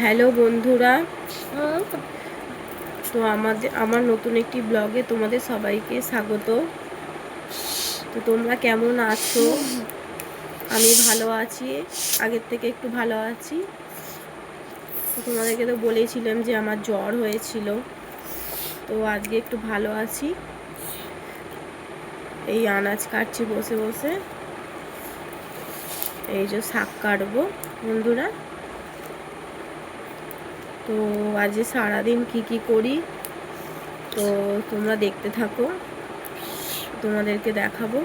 Hello বন্ধুরা। তো আমাদের আমার নতুন একটি ব্লগে তোমাদের সবাইকে স্বাগত। তো তোমরা কেমন আছো? আমি ভালো আছি আগের থেকে একটু ভালো আছি। তো তোমাদেরকে তো বলেছিলাম যে আমার জ্বর হয়েছিল। তো আজকে একটু ভালো আছি। এই আনাজ কাটছি বসে বসে। এই যে শাক কাটবো বন্ধুরা। তো আজকে সারাদিন কি কি করি? তো তোমরা দেখতে থাকো। তোমাদেরকে দেখাবো।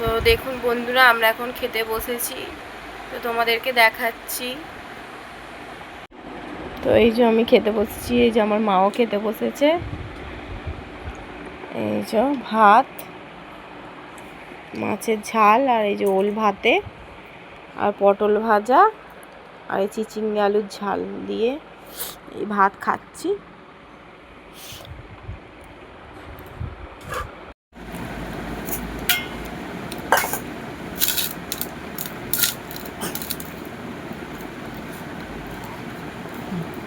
তো দেখুন বন্ধুরা, আমরা এখন খেতে বসেছি। তো তোমাদেরকে দেখাচ্ছি। তো এই যে আমি খেতে বসেছি, এই যে আমার মাও খেতে বসেছে। এই যে ভাত, মাছের ঝাল, আর এই যে ওল ভাতে, আর পটল ভাজা, আর এই চিচিঙ্গে আলুর ঝাল দিয়ে এই ভাত খাচ্ছি।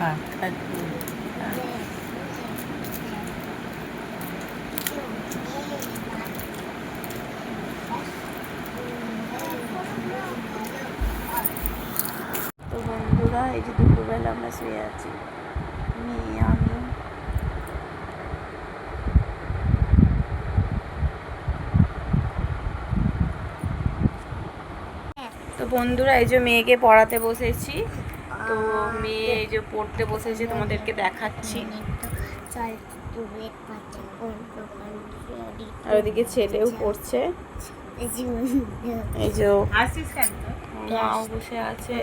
তো বন্ধুরা এই যে দুপুরবেলা আমরা শুয়ে আছি মেয়ে আমি তো বন্ধুরা এই যে মেয়েকে পড়াতে বসেছি। তো মেয়ে এই যে পড়তে বসেছে তোমাদেরকে দেখাচ্ছি। আর ওদিকে ছেলেও পড়ছে। এই যে মাও বসে আছে।